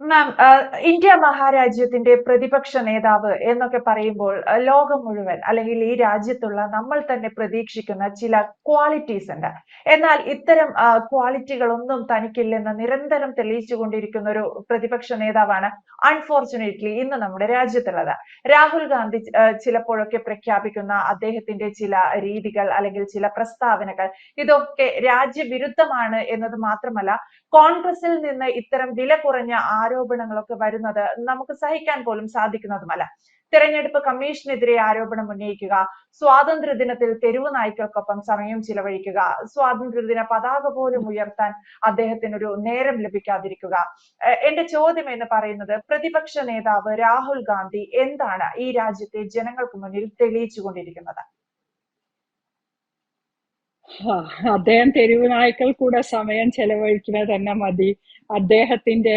മാം India മഹാരാജ്യത്തിന്റെ പ്രതിപക്ഷ നേതാവ് എന്നൊക്കെ പറയുമ്പോൾ ലോകം മുഴുവൻ അല്ലെങ്കിൽ ഈ രാജ്യത്തുള്ള നമ്മൾ തന്നെ പ്രതീക്ഷിക്കുന്ന ചില ക്വാളിറ്റീസ് ഉണ്ട്. എന്നാൽ ഇത്തരം ക്വാളിറ്റികളൊന്നും തനിക്കില്ലെന്ന് നിരന്തരം തെളിയിച്ചുകൊണ്ടിരിക്കുന്ന ഒരു പ്രതിപക്ഷ നേതാവാണ് അൺഫോർച്ചുനേറ്റ്ലി ഇന്ന് നമ്മുടെ രാജ്യത്തുള്ളത്. രാഹുൽ ഗാന്ധി ചിലപ്പോഴൊക്കെ പ്രഖ്യാപിക്കുന്ന അദ്ദേഹത്തിന്റെ ചില രീതികൾ അല്ലെങ്കിൽ ചില പ്രസ്താവനകൾ ഇതൊക്കെ രാജ്യവിരുദ്ധമാണ് എന്നത് മാത്രമല്ല കോൺഗ്രസിൽ നിന്ന് ഇത്തരം വില കുറഞ്ഞ ആരോപണങ്ങളൊക്കെ വരുന്നത് നമുക്ക് സഹിക്കാൻ പോലും സാധിക്കുന്നതുമല്ല. തെരഞ്ഞെടുപ്പ് കമ്മീഷനെതിരെ ആരോപണം ഉന്നയിക്കുക സ്വാതന്ത്ര്യ ദിനത്തിൽ തെരുവ് നായ്ക്കൾക്കൊപ്പം സമയം ചിലവഴിക്കുക സ്വാതന്ത്ര്യദിന പതാക പോലും ഉയർത്താൻ അദ്ദേഹത്തിന് ഒരു നേരം ലഭിക്കാതിരിക്കുക. എന്റെ ചോദ്യം എന്ന് പറയുന്നത് പ്രതിപക്ഷ നേതാവ് രാഹുൽ ഗാന്ധി എന്താണ് ഈ രാജ്യത്തെ ജനങ്ങൾക്ക് മുന്നിൽ തെളിയിച്ചു കൊണ്ടിരിക്കുന്നത് അദ്ദേഹം തെരുവ് നായ്ക്കൾ കൂടെ സമയം ചെലവഴിക്കുന്നത് തന്നെ മതി. അദ്ദേഹത്തിന്റെ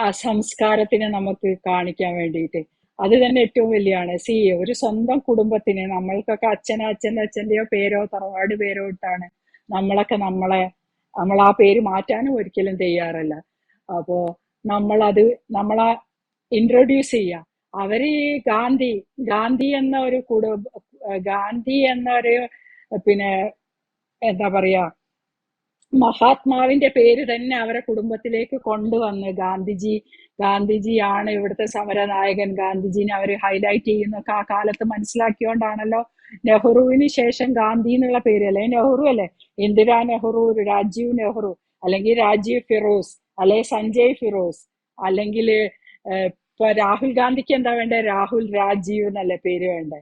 ആ സംസ്കാരത്തിനെ നമുക്ക് കാണിക്കാൻ വേണ്ടിയിട്ട്. അത് തന്നെ ഏറ്റവും വലിയാണ്. സി ഒരു സ്വന്തം കുടുംബത്തിന് നമ്മൾക്കൊക്കെ അച്ഛൻ അച്ഛന്റെ അച്ഛന്റെയോ പേരോ തറവാട് പേരോ ഇട്ടാണ് നമ്മളൊക്കെ നമ്മളെ നമ്മൾ ആ പേര് മാറ്റാനും ഒരിക്കലും തയ്യാറല്ല. അപ്പോ നമ്മളത് നമ്മളെ ഇൻട്രൊഡ്യൂസ് ചെയ്യുക. അവർ ഈ ഗാന്ധി ഗാന്ധി എന്ന ഒരു കുടുംബ ഗാന്ധി എന്ന ഒരു പിന്നെ എന്താ പറയാ മഹാത്മാവിന്റെ പേര് തന്നെ അവരെ കുടുംബത്തിലേക്ക് കൊണ്ടുവന്ന്. ഗാന്ധിജി ഗാന്ധിജിയാണ് ഇവിടുത്തെ സമരനായകൻ. ഗാന്ധിജിനെ അവർ ഹൈലൈറ്റ് ചെയ്യുന്നൊക്കെ ആ കാലത്ത് മനസ്സിലാക്കിയോണ്ടാണല്ലോ നെഹ്റുവിന് ശേഷം ഗാന്ധി എന്നുള്ള പേര് അല്ലെ? നെഹ്റു അല്ലെ? ഇന്ദിരാ നെഹ്റു രാജീവ് നെഹ്റു അല്ലെങ്കിൽ രാജീവ് ഫിറോസ് അല്ലെ സഞ്ജയ് ഫിറോസ് അല്ലെങ്കിൽ ഇപ്പൊ രാഹുൽ ഗാന്ധിക്ക് എന്താ വേണ്ടേ? രാഹുൽ രാജീവ് എന്നല്ലേ പേര് വേണ്ടേ?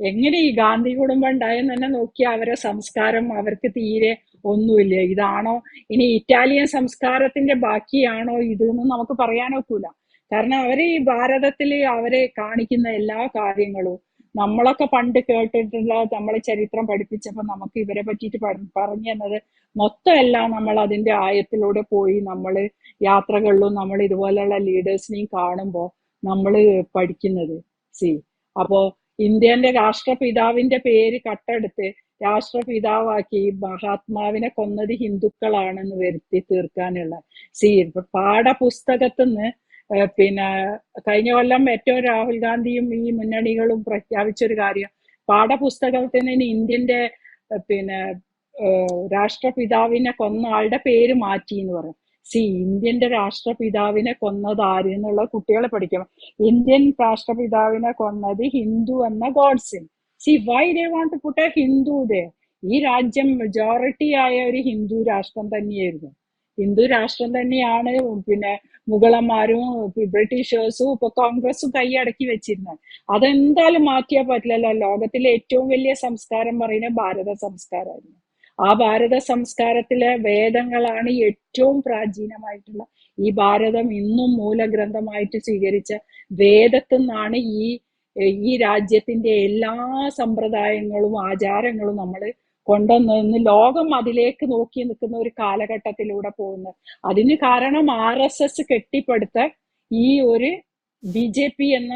എങ്ങനെ ഈ ഗാന്ധി കുടുംബം ഉണ്ടായെന്ന് തന്നെ നോക്കിയാൽ അവരെ സംസ്കാരം അവർക്ക് തീരെ ഒന്നുമില്ല. ഇതാണോ ഇനി ഇറ്റാലിയൻ സംസ്കാരത്തിന്റെ ബാക്കിയാണോ ഇത് എന്ന് നമുക്ക് പറയാനൊക്കൂല. കാരണം അവർ ഈ ഭാരതത്തിൽ അവരെ കാണിക്കുന്ന എല്ലാ കാര്യങ്ങളും നമ്മളൊക്കെ പണ്ട് കേട്ടിട്ടുള്ള നമ്മളെ ചരിത്രം പഠിപ്പിച്ചപ്പോൾ നമുക്ക് ഇവരെ പറ്റിയിട്ട് പറഞ്ഞു തന്നത് മൊത്തം എല്ലാം നമ്മൾ അതിന്റെ ആയത്തിലൂടെ പോയി നമ്മൾ യാത്രകളിലും നമ്മൾ ഇതുപോലെയുള്ള ലീഡേഴ്സിനെയും കാണുമ്പോൾ നമ്മൾ പഠിക്കുന്നത്. സി അപ്പോ ഇന്ത്യന്റെ രാഷ്ട്രപിതാവിന്റെ പേര് കട്ടെടുത്ത് രാഷ്ട്രപിതാവാക്കി മഹാത്മാവിനെ കൊന്നത് ഹിന്ദുക്കളാണെന്ന് വരുത്തി തീർക്കാനുള്ള സി പാഠപുസ്തകത്തിന്ന് പിന്നെ കഴിഞ്ഞ കൊല്ലം ഏറ്റവും രാഹുൽ ഗാന്ധിയും ഈ മുന്നണികളും പ്രഖ്യാപിച്ചൊരു കാര്യം. പാഠപുസ്തകത്തിൽ നിന്ന് ഇന്ത്യന്റെ പിന്നെ രാഷ്ട്രപിതാവിനെ കൊന്ന ആളുടെ പേര് മാറ്റി എന്ന് പറയും. സി ഇന്ത്യന്റെ രാഷ്ട്രപിതാവിനെ കൊന്നത് ആര് എന്നുള്ള കുട്ടികളെ പഠിക്കണം ഇന്ത്യൻ രാഷ്ട്രപിതാവിനെ കൊന്നത് ഹിന്ദു എന്ന ഗോഡ്സിൻ. See why they want put a Hindu they ഈ രാജ്യം മെജോറിറ്റി ആയ ഒരു ഹിന്ദു രാഷ്ട്രം തന്നെയായിരുന്നു. ഹിന്ദു രാഷ്ട്രം തന്നെയാണ് പിന്നെ മുഗളന്മാരും ബ്രിട്ടീഷേഴ്സും ഇപ്പൊ കോൺഗ്രസും കൈയടക്കി വെച്ചിരുന്നത്. അതെന്തായാലും മാറ്റിയാൽ പറ്റില്ലല്ലോ. ലോകത്തിലെ ഏറ്റവും വലിയ സംസ്കാരം പറയുന്നത് ഭാരത സംസ്കാരമായിരുന്നു. ആ ഭാരത സംസ്കാരത്തിലെ വേദങ്ങളാണ് ഏറ്റവും പ്രാചീനമായിട്ടുള്ള. ഈ ഭാരതം ഇന്നും മൂലഗ്രന്ഥമായിട്ട് സ്വീകരിച്ച വേദത്തിൽ നിന്നാണ് ഈ ഈ രാജ്യത്തിന്റെ എല്ലാ സമ്പ്രദായങ്ങളും ആചാരങ്ങളും നമ്മൾ കൊണ്ടുവന്നു ലോകം അതിലേക്ക് നോക്കി നിൽക്കുന്ന ഒരു കാലഘട്ടത്തിലൂടെ പോകുന്നത്. അതിന് കാരണം ആർ എസ് എസ് കെട്ടിപ്പടുത്ത ഈ ഒരു ബി ജെ പി എന്ന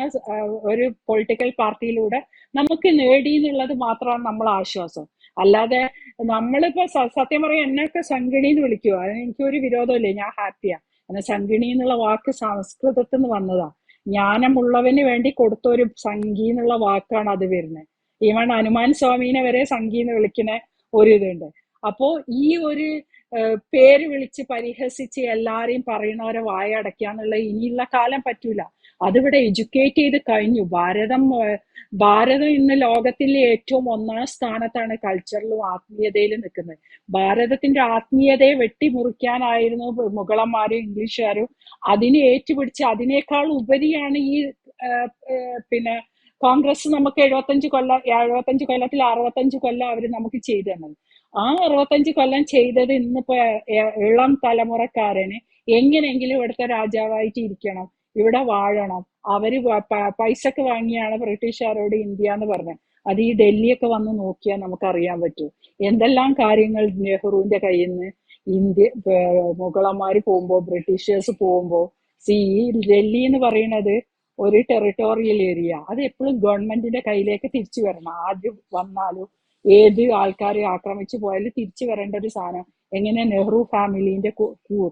ഒരു പൊളിറ്റിക്കൽ പാർട്ടിയിലൂടെ നമുക്ക് നേടി എന്നുള്ളത് മാത്രമാണ് നമ്മൾ ആശ്വാസം. അല്ലാതെ നമ്മളിപ്പോ സത്യം പറയാൻ എന്നൊക്കെ സംഗിണി എന്ന് വിളിക്കുക അതിന് എനിക്കൊരു വിരോധമില്ല? ഞാൻ ഹാപ്പിയാ. കാരണം സംഗിണി എന്നുള്ള വാക്ക് സംസ്കൃതത്തിൽ നിന്ന് വന്നതാ. ജ്ഞാനമുള്ളവന് വേണ്ടി കൊടുത്ത ഒരു സംഗി എന്നുള്ള വാക്കാണ് അത് വരുന്നത് ഈവൺ ഹനുമാൻ സ്വാമീനെ വരെ സംഗി എന്ന് വിളിക്കുന്ന ഒരു ഇതുണ്ട്. അപ്പോ ഈ ഒരു പേര് വിളിച്ച് പരിഹസിച്ച് എല്ലാരെയും പറയുന്നവരെ വായ അടയ്ക്കാന്നുള്ള ഇനിയുള്ള കാലം പറ്റൂല. അതിവിടെ എഡ്യൂക്കേറ്റ് ചെയ്ത് കഴിഞ്ഞു. ഭാരതം ഭാരതം ഇന്ന് ലോകത്തിലെ ഏറ്റവും ഒന്നാം സ്ഥാനത്താണ് കൾച്ചറിലും ആത്മീയതയിലും നിൽക്കുന്നത്. ഭാരതത്തിന്റെ ആത്മീയതയെ വെട്ടിമുറിക്കാനായിരുന്നു മുഗളന്മാരും ഇംഗ്ലീഷുകാരും അതിനെ ഏറ്റുപിടിച്ച് അതിനേക്കാൾ ഉപരിയാണ് ഈ പിന്നെ കോൺഗ്രസ് നമുക്ക് എഴുപത്തഞ്ച് കൊല്ലം എഴുപത്തഞ്ച് കൊല്ലത്തിൽ അറുപത്തഞ്ച് കൊല്ലം അവർ നമുക്ക് ചെയ്തു തന്നത്. ആ അറുപത്തഞ്ച് കൊല്ലം ചെയ്തത് ഇന്നിപ്പോ ഇളം തലമുറക്കാരന് എങ്ങനെയെങ്കിലും ഇവിടുത്തെ രാജാവായിട്ട് ഇരിക്കണം. ഇവിടെ വാഴണം. അവർ പൈസക്ക് വാങ്ങിയാണ് ബ്രിട്ടീഷുകാരോട് ഇന്ത്യ എന്ന് പറഞ്ഞത് അത് ഈ ഡൽഹിയൊക്കെ വന്ന് നോക്കിയാൽ നമുക്ക് അറിയാൻ പറ്റും. എന്തെല്ലാം കാര്യങ്ങൾ നെഹ്റുവിന്റെ കയ്യിൽ നിന്ന് ഇന്ത്യ മുഗളന്മാര് പോകുമ്പോ ബ്രിട്ടീഷേഴ്സ് പോകുമ്പോ സി ഈ ഡൽഹി എന്ന് പറയുന്നത് ഒരു ടെറിട്ടോറിയൽ ഏരിയ അത് എപ്പോഴും ഗവൺമെന്റിന്റെ കയ്യിലേക്ക് തിരിച്ചു വരണം. ആദ്യം വന്നാലും ഏത് ആൾക്കാരെ ആക്രമിച്ചു പോയാലും തിരിച്ചു വരേണ്ട ഒരു സാധനം. എങ്ങനെ നെഹ്റു ഫാമിലിന്റെ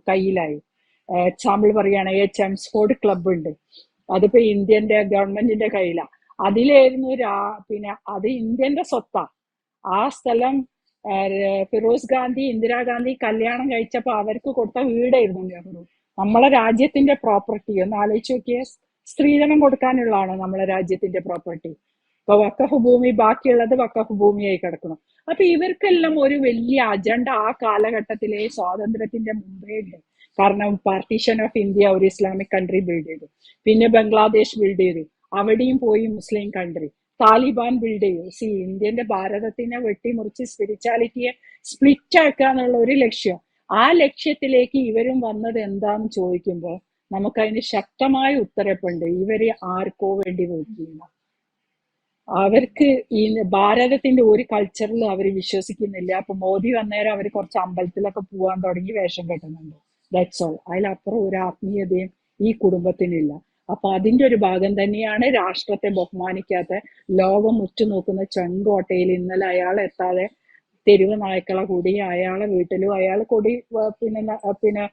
കയ്യിലായി. എക്സാമ്പിൾ പറയുകയാണെങ്കിൽ എംസ്ഫോർഡ് ക്ലബ് ഉണ്ട്. അതിപ്പോ ഇന്ത്യന്റെ ഗവൺമെന്റിന്റെ കയ്യിലാണ് അതിലായിരുന്നു രാ പിന്നെ അത് ഇന്ത്യന്റെ സ്വത്താ. ആ സ്ഥലം ഫിറോസ് ഗാന്ധി ഇന്ദിരാഗാന്ധി കല്യാണം കഴിച്ചപ്പോ അവർക്ക് കൊടുത്ത വീടായിരുന്നു നെഹ്റു. നമ്മളെ രാജ്യത്തിന്റെ പ്രോപ്പർട്ടി ഒന്ന് ആലോചിച്ച് നോക്കിയ സ്ത്രീധനം കൊടുക്കാനുള്ളതാണ് നമ്മളെ രാജ്യത്തിന്റെ പ്രോപ്പർട്ടി ഇപ്പൊ വക്കഫ് ഭൂമി ബാക്കിയുള്ളത് വക്കഫ് ഭൂമിയായി കിടക്കണം അപ്പൊ ഇവർക്കെല്ലാം ഒരു വലിയ അജണ്ട ആ കാലഘട്ടത്തിലെ സ്വാതന്ത്ര്യത്തിന്റെ മുമ്പേ ഉണ്ട്. കാരണം പാർട്ടീഷൻ ഓഫ് ഇന്ത്യ ഒരു ഇസ്ലാമിക് കൺട്രി ബിൽഡ് ചെയ്തു. പിന്നെ ബംഗ്ലാദേശ് ബിൽഡ് ചെയ്തു. അവിടെയും പോയി മുസ്ലിം കൺട്രി താലിബാൻ ബിൽഡ് ചെയ്തു. സി ഇന്ത്യന്റെ ഭാരതത്തിനെ വെട്ടിമുറിച്ച് സ്പിരിച്വാലിറ്റിയെ സ്പ്ലിറ്റ് ആക്കുക എന്നുള്ള ഒരു ലക്ഷ്യം. ആ ലക്ഷ്യത്തിലേക്ക് ഇവരും വന്നത് എന്താന്ന് ചോദിക്കുമ്പോൾ നമുക്കതിന് ശക്തമായ ഉത്തരപ്പുണ്ട് ഇവരെ ആർക്കോ വേണ്ടി വോട്ട് അവർക്ക് ഈ ഭാരതത്തിന്റെ ഒരു കൾച്ചറിൽ അവർ വിശ്വസിക്കുന്നില്ല. അപ്പൊ മോദി വന്നേരം അവർ കുറച്ച് അമ്പലത്തിലൊക്കെ പോകാൻ തുടങ്ങി വേഷം കെട്ടുന്നുണ്ട്. ദാറ്റ്സ് ഓൾ അതിലപ്പുറം ഒരു ആത്മീയതയും ഈ കുടുംബത്തിനില്ല. അപ്പൊ അതിന്റെ ഒരു ഭാഗം തന്നെയാണ് രാഷ്ട്രത്തെ ബഹുമാനിക്കാത്ത ലോകം ഉറ്റുനോക്കുന്ന ചെങ്കോട്ടയിൽ ഇന്നലെ അയാൾ എത്താതെ തെരുവ് നായ്ക്കളെ കൂടി അയാളെ വീട്ടിലും അയാൾ കൂടി പിന്നെ പിന്നെ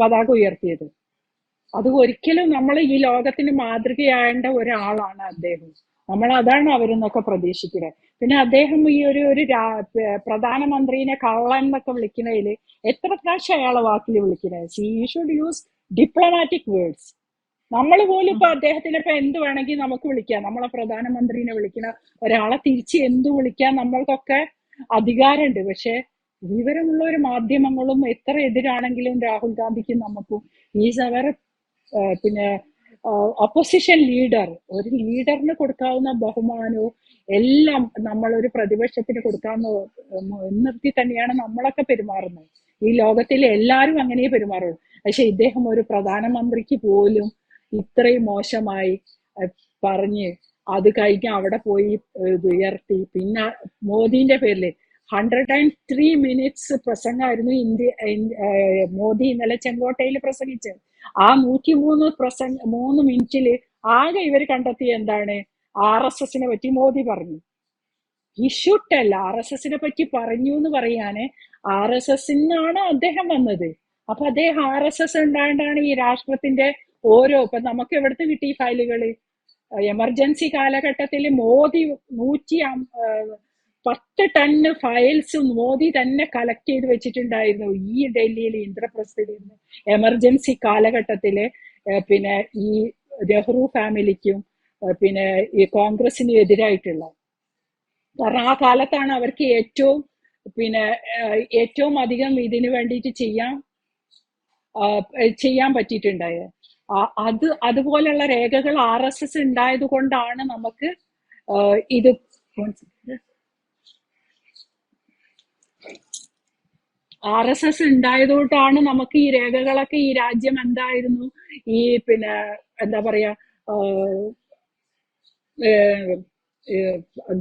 പതാക ഉയർത്തിയത്. അത് ഒരിക്കലും നമ്മൾ ഈ ലോകത്തിന് മാതൃകയാകേണ്ട ഒരാളാണ് അദ്ദേഹം. നമ്മൾ അതാണ് അവരെന്നൊക്കെ പ്രതീക്ഷിക്കുന്നത് പിന്നെ അദ്ദേഹം ഈ ഒരു ഒരു പ്രധാനമന്ത്രിനെ കള്ളൻ എന്നൊക്കെ വിളിക്കുന്നതിൽ എത്ര പ്രാവശ്യം അയാളെ വാക്കിൽ വിളിക്കുന്നത് see you should use diplomatic words നമ്മൾ പോലും ഇപ്പൊ അദ്ദേഹത്തിന് ഇപ്പൊ എന്ത് വേണമെങ്കിൽ നമുക്ക് വിളിക്കാം. നമ്മളെ പ്രധാനമന്ത്രിനെ വിളിക്കണ ഒരാളെ തിരിച്ച് എന്ത് വിളിക്കാൻ നമ്മൾക്കൊക്കെ അധികാരമുണ്ട്. പക്ഷെ വിവരമുള്ള ഒരു മാധ്യമങ്ങളും എത്ര എതിരാണെങ്കിലും രാഹുൽ ഗാന്ധിക്കും നമുക്കും ഈസ് അവർ പിന്നെ ഒപ്പോസിഷൻ ലീഡർ ഒരു ലീഡറിന് കൊടുക്കാവുന്ന ബഹുമാനവും എല്ലാം നമ്മൾ ഒരു പ്രതിപക്ഷത്തിന് കൊടുക്കാവുന്ന മുൻനിർത്തി തന്നെയാണ് നമ്മളൊക്കെ പെരുമാറുന്നത്. ഈ ലോകത്തിലെ എല്ലാവരും അങ്ങനെ പെരുമാറുള്ളൂ. പക്ഷെ ഇദ്ദേഹം ഒരു പ്രധാനമന്ത്രിക്ക് പോലും ഇത്രയും മോശമായി പറഞ്ഞ് അത് കഴിഞ്ഞ് അവിടെ പോയി ഉയർത്തി. പിന്നെ മോദിന്റെ പേരിൽ ഹൺഡ്രഡ് ആൻഡ് ത്രീ മിനിറ്റ്സ് പ്രസംഗമായിരുന്നു ഇന്ത്യ മോദി ഇന്നലെ ചെങ്കോട്ടയിൽ പ്രസംഗിച്ചത്. ആ നൂറ്റിമൂന്ന് പ്രസംഗ മൂന്ന് മിനിറ്റിൽ ആകെ ഇവർ കണ്ടെത്തിയ എന്താണ്? ആർ എസ് എസിനെ പറ്റി മോദി പറഞ്ഞു. ഇഷ്യൂട്ടല്ല ആർ എസ് എസിനെ പറ്റി പറഞ്ഞു എന്ന് പറയാന് ആർ എസ് എസിനാണ് അദ്ദേഹം വന്നത്. അപ്പൊ അദ്ദേഹം ആർ എസ് എസ് ഉണ്ടായിട്ടാണ് ഈ രാഷ്ട്രത്തിന്റെ ഓരോ ഇപ്പൊ നമുക്ക് എവിടുത്തെ കിട്ടി ഈ ഫയലുകൾ എമർജൻസി കാലഘട്ടത്തിൽ മോദി നൂറ്റി പത്ത് ടണ്ണ് ഫയൽസ് മോദി തന്നെ കളക്ട് ചെയ്ത് വെച്ചിട്ടുണ്ടായിരുന്നു. ഈ ഡൽഹിയിൽ ഇന്ദ്രപ്രസ്ഥയിൽ ഇരുന്ന് എമർജൻസി കാലഘട്ടത്തിൽ പിന്നെ ഈ നെഹ്റു ഫാമിലിക്കും പിന്നെ ഈ കോൺഗ്രസിനും എതിരായിട്ടുള്ള. കാരണം ആ കാലത്താണ് അവർക്ക് ഏറ്റവും പിന്നെ ഏറ്റവും അധികം ഇതിനു വേണ്ടിയിട്ട് ചെയ്യാൻ ചെയ്യാൻ പറ്റിയിട്ടുണ്ടായത്. അത് അതുപോലെയുള്ള രേഖകൾ ആർ എസ് എസ് ഉണ്ടായത് കൊണ്ടാണ് നമുക്ക് ഇത് ആർ എസ് എസ് ഉണ്ടായതുകൊണ്ടാണ് നമുക്ക് ഈ രേഖകളൊക്കെ ഈ രാജ്യം എന്തായിരുന്നു? ഈ പിന്നെ എന്താ പറയാ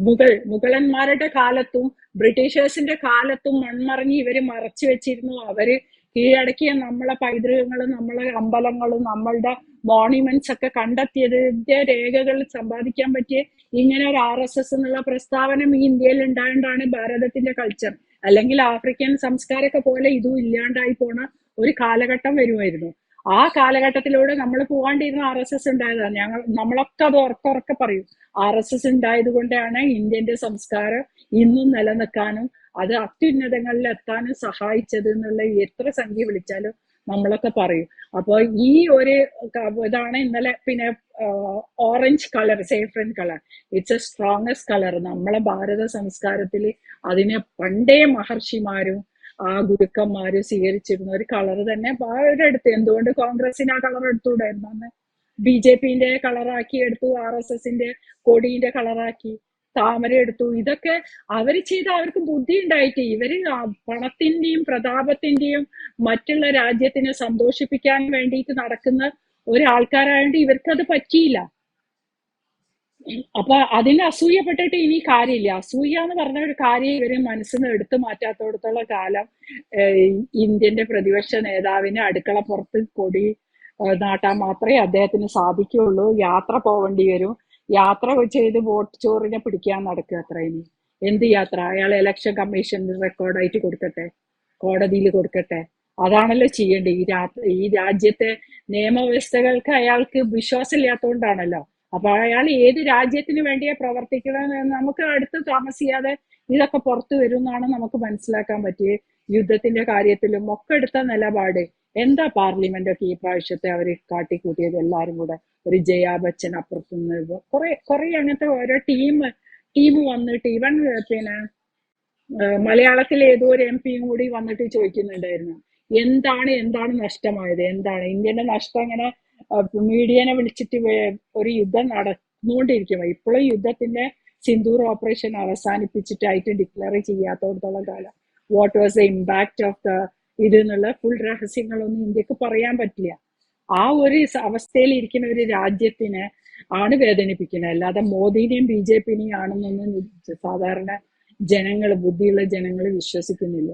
മുഗൾ മുഗളന്മാരുടെ കാലത്തും ബ്രിട്ടീഷേഴ്സിന്റെ കാലത്തും മൺമറഞ്ഞ് ഇവർ മറച്ചു വെച്ചിരുന്നു. അവർ കീഴടക്കിയ നമ്മളെ പൈതൃകങ്ങളും നമ്മളെ അമ്പലങ്ങളും നമ്മളുടെ മോണ്യുമെന്റ്സ് ഒക്കെ കണ്ടെത്തിയതിന്റെ രേഖകൾ സമ്പാദിക്കാൻ പറ്റിയ ഇങ്ങനെ ഒരു ആർ എസ് എസ് എന്നുള്ള പ്രസ്താവന ഈ ഇന്ത്യയിൽ ഉണ്ടായതുകൊണ്ടാണ് ഭാരതത്തിന്റെ കൾച്ചർ അല്ലെങ്കിൽ ആഫ്രിക്കൻ സംസ്കാരമൊക്കെ പോലെ ഇതും ഇല്ലാണ്ടായി പോണ ഒരു കാലഘട്ടം വരുമായിരുന്നു. ആ കാലഘട്ടത്തിലൂടെ നമ്മൾ പോകാണ്ടിരുന്ന ആർ എസ് എസ് ഉണ്ടായതാണ് ഞങ്ങൾ നമ്മളൊക്കെ അത് ഉറക്കെ ഉറക്കെ പറയും. ആർ എസ് എസ് ഉണ്ടായത് കൊണ്ടാണ് ഇന്ത്യന്റെ സംസ്കാരം ഇന്നും നിലനിൽക്കാനും അത് അത്യുന്നതങ്ങളിൽ എത്താനും സഹായിച്ചത് എന്നുള്ള എത്ര സംഖ്യ വിളിച്ചാലും നമ്മളൊക്കെ പറയും. അപ്പോൾ ഈ ഒരു ഇതാണ് ഇന്നലെ പിന്നെ orange colour saffron colour it's a strongest colour നമ്മളെ ഭാരത സംസ്കാരത്തിൽ അതിനെ പണ്ടേ മഹർഷിമാരും ആ ഗുരുക്കന്മാരും സ്വീകരിച്ചിരുന്ന ഒരു കളർ തന്നെ അവരെടുത്ത് എന്തുകൊണ്ട് കോൺഗ്രസിന് ആ കളർ എടുത്തുകൂടായിരുന്നു അന്ന് ബി ജെ പിന്റെ കളറാക്കി എടുത്തു ആർ എസ് എസിന്റെ കൊടിയുടെ കളറാക്കി താമര എടുത്തു. ഇതൊക്കെ അവർ ചെയ്ത അവർക്ക് ബുദ്ധി ഉണ്ടായിട്ട് ഇവർ പണത്തിന്റെയും പ്രതാപത്തിന്റെയും മറ്റുള്ള രാജ്യത്തിനെ സന്തോഷിപ്പിക്കാൻ വേണ്ടിയിട്ട് നടക്കുന്ന ഒരാൾക്കാരായതുകൊണ്ട് ഇവർക്കത് പറ്റിയില്ല. അപ്പൊ അതിന് അസൂയപ്പെട്ടിട്ട് ഇനി കാര്യമില്ല. അസൂയ എന്ന് പറഞ്ഞ ഒരു കാര്യം ഇവർ മനസ്സിൽ നിന്ന് എടുത്തു മാറ്റാത്തോടത്തോളം കാലം ഇന്ത്യന്റെ പ്രതിപക്ഷ നേതാവിന് അടുക്കള പുറത്ത് കൊടി നാട്ടാൻ മാത്രമേ അദ്ദേഹത്തിന് സാധിക്കുകയുള്ളൂ യാത്ര പോവേണ്ടി വരും. യാത്ര ചെയ്ത് വോട്ട് ചോറിനെ പിടിക്കാൻ നടക്കുക അത്ര ഇനി. എന്ത് യാത്ര? അയാൾ ഇലക്ഷൻ കമ്മീഷനിൽ റെക്കോർഡായിട്ട് കൊടുക്കട്ടെ? കോടതിയിൽ കൊടുക്കട്ടെ? അതാണല്ലോ ചെയ്യേണ്ടത് ഈ രാ ഈ രാജ്യത്തെ നിയമവ്യവസ്ഥകൾക്ക് അയാൾക്ക് വിശ്വാസമില്ലാത്തതുകൊണ്ടാണല്ലോ അപ്പൊ അയാൾ ഏത് രാജ്യത്തിന് വേണ്ടിയാ പ്രവർത്തിക്കണമെന്ന് നമുക്ക് അടുത്ത് താമസിയാതെ ഇതൊക്കെ പുറത്തു വരും എന്നാണ് നമുക്ക് മനസ്സിലാക്കാൻ പറ്റിയത് യുദ്ധത്തിന്റെ കാര്യത്തിലും ഒക്കെ എടുത്ത നിലപാട്. എന്താ പാർലമെന്റ് ഒക്കെ ഈ പ്രാവശ്യത്തെ അവർ കാട്ടിക്കൂട്ടിയത്? എല്ലാരും കൂടെ ഒരു ജയാ ബച്ചൻ അപ്പുറത്തുനിന്ന് കുറെ കുറെ അങ്ങനത്തെ ഓരോ ടീം ടീം വന്നിട്ട് ഇവൻ പിന്നെ മലയാളത്തിൽ ഏതോ ഒരു എം പിയും കൂടി വന്നിട്ട് ചോദിക്കുന്നുണ്ടായിരുന്നു. എന്താണ് എന്താണ് നഷ്ടമായത്? എന്താണ്? ഇന്ത്യന്റെ നഷ്ടം ഇങ്ങനെ മീഡിയനെ വിളിച്ചിട്ട് ഒരു യുദ്ധം നടന്നുകൊണ്ടിരിക്കുമ്പോൾ ഇപ്പോഴും യുദ്ധത്തിന്റെ സിന്ദൂർ ഓപ്പറേഷൻ അവസാനിപ്പിച്ചിട്ടായിട്ട് ഡിക്ലെയർ ചെയ്യാത്തടത്തോളം കാലം. What was the impact of the ഇത് എന്നുള്ള ഫുൾ രഹസ്യങ്ങളൊന്നും ഇന്ത്യയ്ക്ക് പറയാൻ പറ്റില്ല. ആ ഒരു അവസ്ഥയിൽ ഇരിക്കുന്ന ഒരു രാജ്യത്തിന് ആണ് വേദനിപ്പിക്കുന്നത്. അല്ലാതെ മോദിനെയും ബി ജെ പിനെയും ആണെന്നൊന്നും സാധാരണ ജനങ്ങൾ ബുദ്ധിയുള്ള ജനങ്ങൾ വിശ്വസിക്കുന്നില്ല.